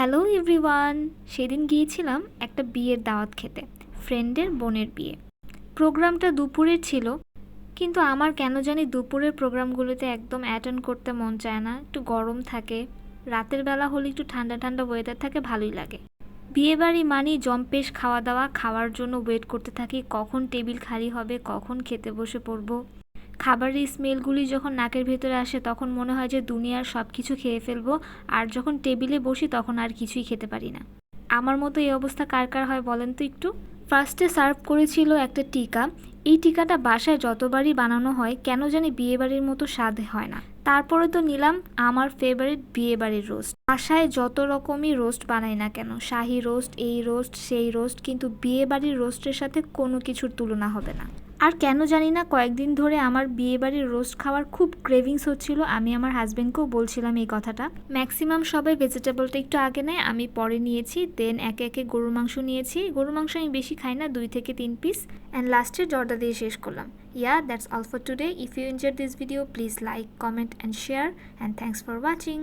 Hello everyone, সেদিন গিয়েছিলাম একটা বিয়ের দাওয়াত খেতে, ফ্রেন্ডের বোনের বিয়ে। প্রোগ্রামটা দুপুরের ছিল, কিন্তু আমার কেন জানি দুপুরের প্রোগ্রামগুলোতে একদম অ্যাটেন্ড করতে মন চায় না, একটু গরম থাকে, রাতের বেলা হলে একটু ঠান্ডা ঠান্ডা ওয়েদার থাকে, ভালোই লাগে। বিয়েবাড়ি মানেই জম্পেশ খাওয়া দাওয়া, খাওয়ার জন্য ওয়েট করতে থাকি, কখন টেবিল খালি হবে, কখন খেতে বসে পড়ব। খাবারের স্মেলগুলি যখন নাকের ভেতরে আসে, তখন মনে হয় যে দুনিয়ার সব কিছু খেয়ে ফেলব, আর যখন টেবিলে বসি তখন আর কিছুই খেতে পারি না। আমার মতো এই অবস্থা কার কার হয় বলেন তো একটু? ফার্স্টে সার্ভ করেছিল একটা টিকা। এই টিকাটা বাসায় যতবারই বানানো হয়, কেন জানি বিয়েবাড়ির মতো স্বাদ হয় না। তারপরে তো নিলাম আমার ফেভারিট বিয়েবাড়ির রোস্ট বাসায় যত রকমই রোস্ট বানাই না কেন, শাহি রোস্ট এই রোস্ট সেই রোস্ট কিন্তু বিয়েবাড়ির রোস্টের সাথে কোনো কিছুর তুলনা হবে না। আর কেন জানি না, কয়েকদিন ধরে আমার বিয়েবাড়ির রোস্ট খাওয়ার খুব ক্রেভিংস হচ্ছিল। আমি আমার হাজব্যান্ডকেও বলছিলাম এই কথাটা। ম্যাক্সিমাম সবাই ভেজিটেবলটা একটু আগে নেয়, আমি পরে নিয়েছি দেন একে একে গরুর মাংস নিয়েছি। গরুর মাংস আমি বেশি খাই না, দুই থেকে তিন পিস অ্যান্ড লাস্টে জর্দা দিয়ে শেষ করলাম। Yeah that's all for today if you enjoy this video please like comment and share and thanks for watching